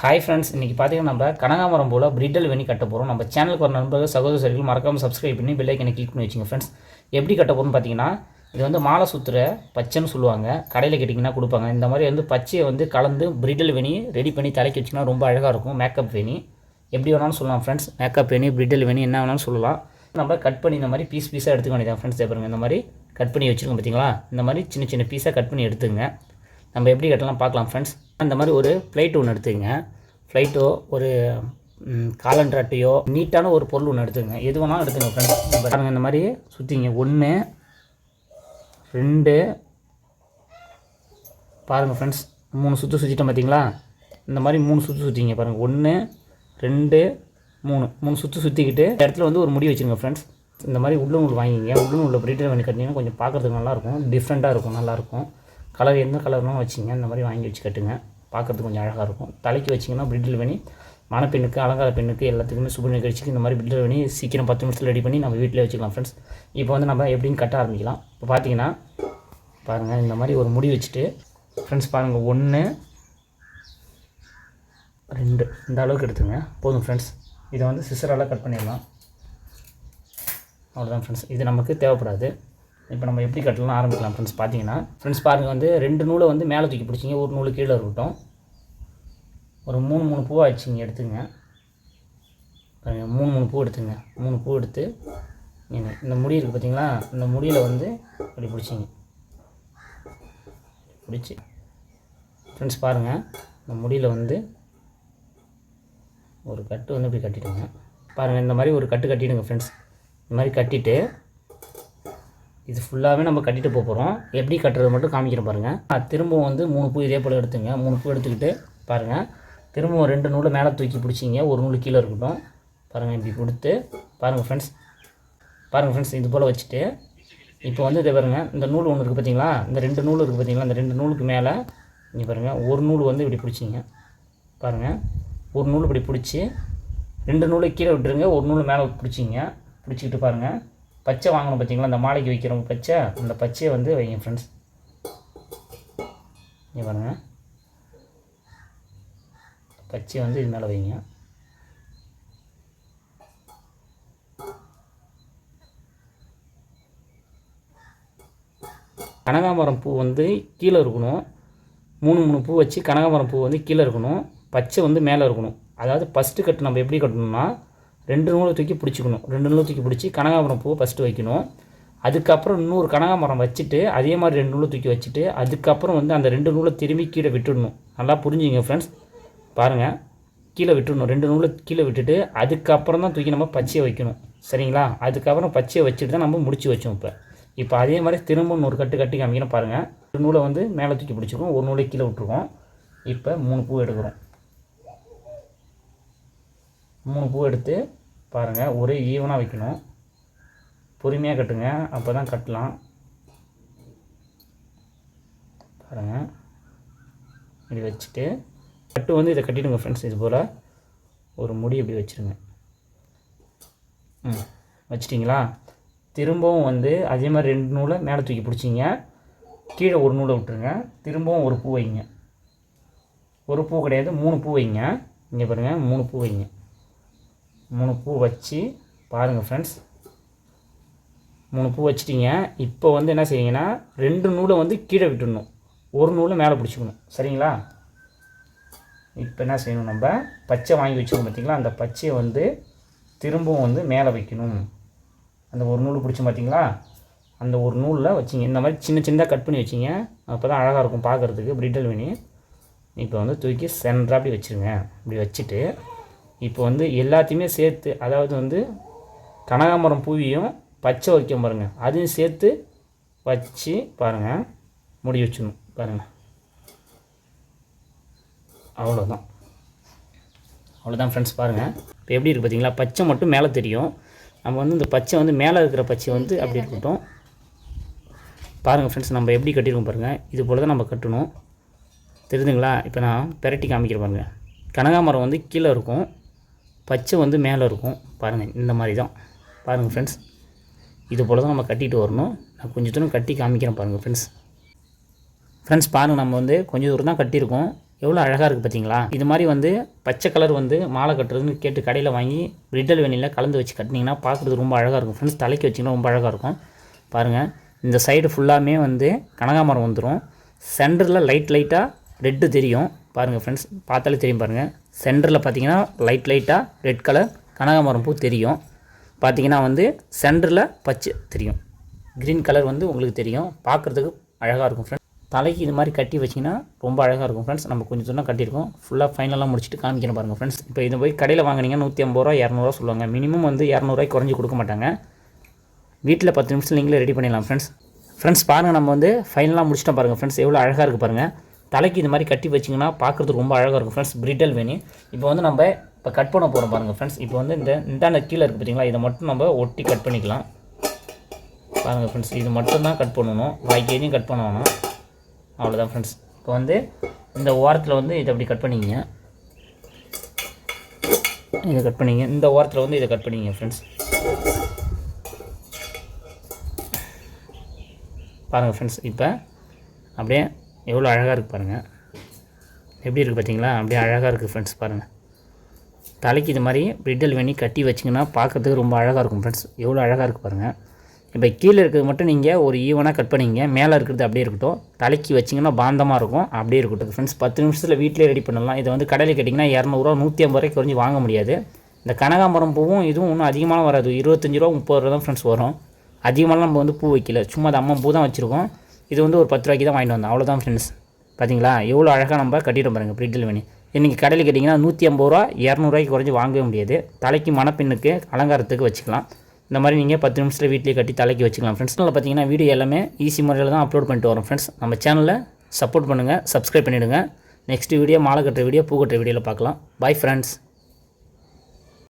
Hi friends இன்றைக்கி பார்த்தீங்கன்னா நம்ம கனகாமரம் போல் பிரிட்டல் வெனி கட்ட போகிறோம் நம்ம சேனலுக்கு ஒரு நண்பர்கள் சகோதர சரிகள் மறக்காமல் சப்ஸ்கிரைப் பண்ணி பெல்லைக்கனை கிளிக் பண்ணி வச்சுங்க ஃப்ரெண்ட்ஸ் எப்படி கட்ட போகிறோம்னு பார்த்தீங்கன்னா இது வந்து மாலை சுற்றுற பச்சைன்னு சொல்லுவாங்க. கடையில் கேட்டிங்கன்னா கொடுப்பாங்க. இந்த மாதிரி வந்து பச்சையை வந்து கலந்து பிரிட்டல் வெனி ரெடி பண்ணி தலைக்கு வச்சிங்கன்னா ரொம்ப அழகாக இருக்கும். மேக்கப் வெனி எப்படி வேணாலும் சொல்லலாம் ஃப்ரெண்ட்ஸ் மேக்கப் வெனி பிரிட்டல் வெனி என்ன வேணாலும் சொல்லலாம். நம்ம கட் பண்ணி இந்த மாதிரி பீஸ் பீஸாக எடுத்துக்க வேண்டியதான் ஃப்ரெண்ட்ஸ் பாருங்கள் இந்த மாதிரி கட் பண்ணி வச்சுருக்கோம் பார்த்தீங்களா இந்த மாதிரி சின்ன சின்ன பீஸாக கட் பண்ணி எடுத்துங்க நம்ம எப்படி கட்டலாம் பார்க்கலாம் ஃப்ரெண்ட்ஸ் அந்த மாதிரி ஒரு ஃப்ளைட் ஒன்று எடுத்துங்க ஃப்ளைட்டோ ஒரு காலண்டர் அட்டையோ நீட்டான ஒரு பொருள் ஒன்று எடுத்துங்க எது வேணாலும் எடுத்துங்க ஃப்ரெண்ட்ஸ் பாருங்கள் இந்த மாதிரி சுற்றிங்க ஒன்று ரெண்டு பாருங்கள் ஃப்ரெண்ட்ஸ் மூணு சுற்று சுற்றிட்டோம் பார்த்தீங்களா இந்த மாதிரி மூணு சுற்று சுற்றிங்க பாருங்கள் ஒன்று ரெண்டு மூணு. மூணு சுற்று சுற்றிக்கிட்டு இடத்துல வந்து ஒரு முடி வச்சுருங்க ஃப்ரெண்ட்ஸ் இந்த மாதிரி உள்ள வாங்கிங்க உள்ள நூலில் பண்ணி கட்டினீங்கன்னா கொஞ்சம் பார்க்குறதுக்கு நல்லாயிருக்கும் டிஃப்ரெண்ட்டாக இருக்கும் நல்லாயிருக்கும் கலர் எந்த கலர்னும் வச்சிங்க இந்த மாதிரி வாங்கி வச்சு கட்டுங்க பார்க்குறதுக்கு கொஞ்சம் அழகாக இருக்கும். தலைக்கு வச்சிங்கன்னா பிரிட்டில் பண்ணி மணப்பெண்ணுக்கு அலங்கார பெண்ணுக்கு எல்லாத்துக்குமே சுப நிகழ்ச்சிக்கு இந்த மாதிரி பிரிட்டில் பண்ணி சீக்கிரம் பத்து நிமிஷத்தில் ரெடி பண்ணி நம்ம வீட்டிலே வச்சுக்கலாம் ஃப்ரெண்ட்ஸ் இப்போ வந்து நம்ம எப்படின்னு கட்ட ஆரம்பிக்கலாம். இப்போ பார்த்தீங்கன்னா பாருங்கள் இந்த மாதிரி ஒரு முடி வச்சுட்டு ஃப்ரெண்ட்ஸ் பாருங்கள் ஒன்று ரெண்டு. இந்த அளவுக்கு எடுத்துங்க. போதும் ஃப்ரெண்ட்ஸ் இதை வந்து சிசரால் கட் பண்ணிடலாம். அவ்வளோதான் ஃப்ரெண்ட்ஸ் இது நமக்கு தேவைப்படாது. இப்போ நம்ம எப்படி கட்டலாம் ஆரம்பிக்கலாம் ஃப்ரெண்ட்ஸ் பார்த்தீங்கன்னா ஃப்ரெண்ட்ஸ் பாருங்கள் வந்து ரெண்டு நூலை வந்து மேலே தூக்கி பிடிச்சிங்க. ஒரு நூல் கீழே இருக்கட்டும். ஒரு மூணு மூணு பூ ஆச்சுங்க எடுத்துங்க. மூணு மூணு பூ எடுத்துங்க. மூணு பூ எடுத்து நீங்கள் இந்த முடி இருக்குது பார்த்தீங்களா? இந்த முடியில் வந்து இப்படி பிடிச்சிங்க. பிடிச்சி ஃப்ரெண்ட்ஸ் பாருங்கள் இந்த முடியில் வந்து ஒரு கட்டு வந்து இப்படி கட்டிவிடுங்க பாருங்கள் இந்த மாதிரி ஒரு கட்டு கட்டிவிடுங்க ஃப்ரெண்ட்ஸ் இந்த மாதிரி கட்டிட்டு இது ஃபுல்லாகவே நம்ம கட்டிட்டு போக போகிறோம் எப்படி கட்டுறது மட்டும் காமிக்கிறேன் பாருங்கள் திரும்பவும் வந்து மூணு பூ இதே போல் எடுத்துங்க. மூணு பூ எடுத்துக்கிட்டு பாருங்கள் திரும்பவும் ரெண்டு நூலை மேலே தூக்கி பிடிச்சிங்க. ஒரு நூல் கீழே இருக்கட்டும். பாருங்கள் இப்படி கொடுத்து பாருங்கள் ஃப்ரெண்ட்ஸ் பாருங்கள் ஃப்ரெண்ட்ஸ் இது போல் வச்சுட்டு இப்போ வந்து இதை பாருங்கள் இந்த நூல் ஒன்று இருக்குது பார்த்தீங்களா இந்த ரெண்டு நூல் இருக்குது பார்த்தீங்களா இந்த ரெண்டு நூலுக்கு மேலே இங்கே பாருங்கள் ஒரு நூல் வந்து இப்படி பிடிச்சிங்க. பாருங்கள் ஒரு நூல் இப்படி பிடிச்சி ரெண்டு நூலை கீழே விட்டுருங்க. ஒரு நூல் மேலே பிடிச்சிங்க. பிடிச்சிக்கிட்டு பாருங்கள் பச்சை வாங்கணும் பார்த்தீங்களா அந்த மாலைக்கு வைக்கிறோம் பச்சை. அந்த பச்சையை வந்து வைங்க ஃப்ரெண்ட்ஸ் இங்கே பாருங்கள் பச்சையை வந்து இது மேலே வைங்க. கனகாமரம் பூ வந்து கீழே இருக்கணும். மூணு மூணு பூ வச்சு கனகாமரம் பூ வந்து கீழே இருக்கணும். பச்சை வந்து மேலே இருக்கணும். அதாவது ஃபஸ்ட்டு கட்டு நம்ம எப்படி கட்டணும்னா ரெண்டு நூலை தூக்கி பிடிச்சிக்கணும். ரெண்டு நூலை தூக்கி பிடிச்சி கனகாமரம் பூவை ஃபஸ்ட்டு வைக்கணும். அதுக்கப்புறம் இன்னொரு கனகாமரம் வச்சுட்டு அதே மாதிரி ரெண்டு நூலை தூக்கி வச்சுட்டு அதுக்கப்புறம் வந்து அந்த ரெண்டு நூலை திரும்பி கீழே விட்டுடணும். நல்லா புரிஞ்சுங்க ஃப்ரெண்ட்ஸ் பாருங்கள் கீழே விட்டுடணும். ரெண்டு நூலை கீழே விட்டுட்டு அதுக்கப்புறம் தான் தூக்கி நம்ம பச்சையை வைக்கணும். சரிங்களா? அதுக்கப்புறம் பச்சையை வச்சுட்டு தான் நம்ம முடிச்சு வச்சோம் இப்போ. இப்போ அதே மாதிரி திரும்ப ஒரு கட்டு கட்டி காமிக்கணும் பாருங்கள் ஒரு நூலை வந்து மேலே தூக்கி பிடிச்சிருக்கோம். ஒரு நூலை கீழே விட்டுருக்கோம். இப்போ மூணு பூ எடுக்கிறோம். மூணு பூ எடுத்து பாருங்கள் ஒரே ஈவனாக வைக்கணும். பொறுமையாக கட்டுங்க. அப்போ தான் கட்டலாம். பாருங்கள் இப்படி வச்சுட்டு கட்டு வந்து இதை கட்டிடுங்க ஃப்ரெண்ட்ஸ் இது போல் ஒரு முடி இப்படி வச்சுருங்க. ம். வச்சிட்டிங்களா? திரும்பவும் வந்து அதே மாதிரி ரெண்டு நூலை மேலே தூக்கி பிடிச்சிங்க. கீழே ஒரு நூலை விட்டுருங்க. திரும்பவும் ஒரு பூ வைங்க. ஒரு பூ கிடையாது மூணு பூ வைங்க. இங்கே பாருங்கள் மூணு பூ வைங்க. மூணு பூ வச்சு பாருங்கள் ஃப்ரெண்ட்ஸ் மூணு பூ வச்சிட்டிங்க. இப்போ வந்து என்ன செய்யுங்கன்னா ரெண்டு நூலை வந்து கீழே விட்டுடணும் ஒரு நூலை மேலே பிடிச்சிக்கணும். சரிங்களா? இப்போ என்ன செய்யணும் நம்ம? பச்சை வாங்கி வச்சுக்கணும் பார்த்தீங்களா அந்த பச்சையை வந்து திரும்பவும் வந்து மேலே வைக்கணும். அந்த ஒரு நூல் பிடிச்சோம் பார்த்தீங்களா அந்த ஒரு நூலில் வச்சிங்க. இந்த மாதிரி சின்ன சின்னதாக கட் பண்ணி வச்சிங்க. அப்போ தான் அழகாக இருக்கும் பார்க்குறதுக்கு பிரிட்டல் வேணி இப்போ வந்து தூக்கி சென்டராக அப்படி வச்சுருங்க. இப்படி வச்சுட்டு இப்போ வந்து எல்லாத்தையுமே சேர்த்து அதாவது வந்து கனகாமரம் பூவியும் பச்சை வைக்க பாருங்கள் அதையும் சேர்த்து வச்சு பாருங்கள் முடி வச்சிடணும் பாருங்கள் அவ்வளோதான் அவ்வளோதான் ஃப்ரெண்ட்ஸ் பாருங்கள் இப்போ எப்படி இருக்குது பார்த்தீங்களா பச்சை மட்டும் மேலே தெரியும். நம்ம வந்து இந்த பச்சை வந்து மேலே இருக்கிற பச்சை வந்து அப்படி இருக்கட்டும். பாருங்கள் ஃப்ரெண்ட்ஸ் நம்ம எப்படி கட்டியிருக்கோம் பாருங்கள் இது போல் தான் நம்ம கட்டணும். தெரியுதுங்களா? இப்போ நான் பெரட்டி காமிக்கிறேன் பாருங்கள் கனகாமரம் வந்து கீழே இருக்கும். பச்சை வந்து மேலே இருக்கும். பாருங்கள் இந்த மாதிரி தான் பாருங்கள் ஃப்ரெண்ட்ஸ் இது போல் தான் நம்ம கட்டிட்டு வரணும். நான் கொஞ்சம் தூரம் கட்டி காமிக்கிறேன் பாருங்கள் ஃப்ரெண்ட்ஸ் ஃப்ரெண்ட்ஸ் பாருங்கள் நம்ம வந்து கொஞ்சம் தூரம் தான் கட்டியிருக்கோம். எவ்வளோ அழகாக இருக்குது பார்த்தீங்களா இது மாதிரி வந்து பச்சை கலர் வந்து மாலை கட்டுறதுன்னு கேட்டு கடையில் வாங்கி பிரிட்டல் வெண்ணியில் கலந்து வச்சு கட்டினீங்கன்னா பார்க்குறது ரொம்ப அழகாக இருக்கும். ஃப்ரெண்ட்ஸ் தலைக்கு வச்சிங்கன்னா ரொம்ப அழகாக இருக்கும். பாருங்கள் இந்த சைடு ஃபுல்லாமே வந்து கனகாமரம் வந்துடும் சென்டரில் லைட் லைட்டாக ரெட்டு தெரியும். பாருங்கள் ஃப்ரெண்ட்ஸ் பார்த்தாலே தெரியும் பாருங்கள் சென்டரில் பார்த்தீங்கன்னா லைட் லைட்டாக ரெட் கலர் கனகாமரம் பூ தெரியும். பார்த்தீங்கன்னா வந்து சென்டரில் பச்சை தெரியும். க்ரீன் கலர் வந்து உங்களுக்கு தெரியும். பார்க்குறதுக்கு அழகாக இருக்கும் ஃப்ரெண்ட்ஸ் தலைக்கு இது மாதிரி கட்டி வச்சிங்கன்னா ரொம்ப அழகாக இருக்கும் ஃப்ரெண்ட்ஸ் நம்ம கொஞ்சம் தூரம் கட்டியிருக்கோம். ஃபுல்லாக ஃபைனலாக முடிச்சுட்டு காமிக்கணும் பாருங்கள் ஃப்ரெண்ட்ஸ் இப்போ இது போய் கடையில் வாங்கினீங்கன்னா நூற்றி ஐம்பது ரூபா இரநூறுவா சொல்லுவாங்க. மினிமம் வந்து இரநூறுவாய்க்கு குறைஞ்சி கொடுக்க மாட்டாங்க. வீட்டில் பத்து நிமிஷத்தில் நீங்களே ரெடி பண்ணிடலாம் ஃப்ரெண்ட்ஸ் ஃப்ரெண்ட்ஸ் பாருங்கள் நம்ம வந்து ஃபைனலாக முடிச்சிட்டோம் பாருங்கள் ஃப்ரெண்ட்ஸ் எவ்வளோ அழகாக இருக்குது பாருங்கள் தலைக்கு இது மாதிரி கட்டி வச்சிங்கன்னா பார்க்குறதுக்கு ரொம்ப அழகாக இருக்கும் ஃப்ரெண்ட்ஸ் பிரிட்டல் வேணி. இப்போ வந்து நம்ம இப்போ கட் பண்ண போகிறோம் பாருங்கள் ஃப்ரெண்ட்ஸ் இப்போ வந்து இந்த இந்தாண்ட கீழே இருக்குது பார்த்தீங்களா இதை மட்டும் நம்ம ஒட்டி கட் பண்ணிக்கலாம். பாருங்கள் ஃப்ரெண்ட்ஸ் இது மட்டும் தான் கட் பண்ணணும். பாக்கி எதையும் கட் பண்ண வேணாம். அவ்வளோதான் ஃப்ரெண்ட்ஸ் இப்போ வந்து இந்த ஓரத்தில் வந்து இதை அப்படி கட் பண்ணிக்கிங்க. இதை கட் பண்ணிங்க இந்த ஓரத்தில் வந்து இதை கட் பண்ணிங்க ஃப்ரெண்ட்ஸ் பாருங்கள் ஃப்ரெண்ட்ஸ் இப்போ அப்படியே எவ்வளோ அழகாக இருக்குது பாருங்கள் எப்படி இருக்குது பார்த்தீங்களா அப்படியே அழகாக இருக்குது ஃப்ரெண்ட்ஸ் பாருங்கள் தலைக்கு இது மாதிரி பிரிட்டல் வேணி கட்டி வச்சிங்கன்னா பார்க்குறதுக்கு ரொம்ப அழகாக இருக்கும் ஃப்ரெண்ட்ஸ் எவ்வளோ அழகாக இருக்குது பாருங்கள் இப்போ கீழே இருக்கிறது மட்டும் நீங்கள் ஒரு ஈவனாக கட் பண்ணிங்க. மேலே இருக்கிறது அப்படியே இருக்கட்டும். தலைக்கு வச்சிங்கன்னா பாந்தமாக இருக்கும். அப்படியே இருக்கட்டும். ஃப்ரெண்ட்ஸ் பத்து நிமிஷத்தில் வீட்டிலே ரெடி பண்ணலாம். இதை வந்து கடையில் கேட்டிங்கன்னா இரநூறுவா நூற்றி ஐம்பது ரூபாய்க்கு குறைஞ்சி வாங்க முடியாது. இந்த கனகாம்பரம் பூவும் இதுவும் இன்னும் அதிகமாக வராது. இருபத்தஞ்சி ரூபா முப்பது ரூபா தான் ஃப்ரெண்ட்ஸ் வரும். அதிகமாக நம்ம வந்து பூ வைக்கல. சும்மா அது அம்மா பூ தான் வச்சுருக்கோம். இது வந்து ஒரு பத்து ரூபாய்க்கு தான் வாங்கிட்டு வந்தோம் அவ்வளோதான் ஃப்ரெண்ட்ஸ் பார்த்தீங்களா எவ்வளோ அழகாக நம்ம கட்டிட்டு பாருங்கள் பிரிட்டில் வேணி. இன்றைக்கி கடையில் கேட்டிங்கன்னா நூற்றி ஐம்பது ரூபா இரநூறுவாய்க்கு குறைஞ்சி வாங்கவே முடியாது. தலைக்கு மணப்பெண்ணுக்கு அலங்காரத்துக்கு வச்சுக்கலாம். இந்த மாதிரி நீங்கள் பத்து நிமிஷத்தில் வீட்டிலேயே கட்டி தலைக்கு வச்சுக்கலாம். ஃப்ரெண்ட்ஸ்னால் பார்த்தீங்கன்னா வீடியோ எல்லாமே ஈஸி முறையில் தான் அப்லோட் பண்ணிட்டு வரோம் ஃப்ரெண்ட்ஸ் நம்ம சேனலில் சப்போர்ட் பண்ணுங்கள் சப்ஸ்கிரைப் பண்ணிவிடுங்க நெக்ஸ்ட் வீடியோ மாலை கட்டுற வீடியோ பூ கட்டுற வீடியோவில் பார்க்கலாம். Bye friends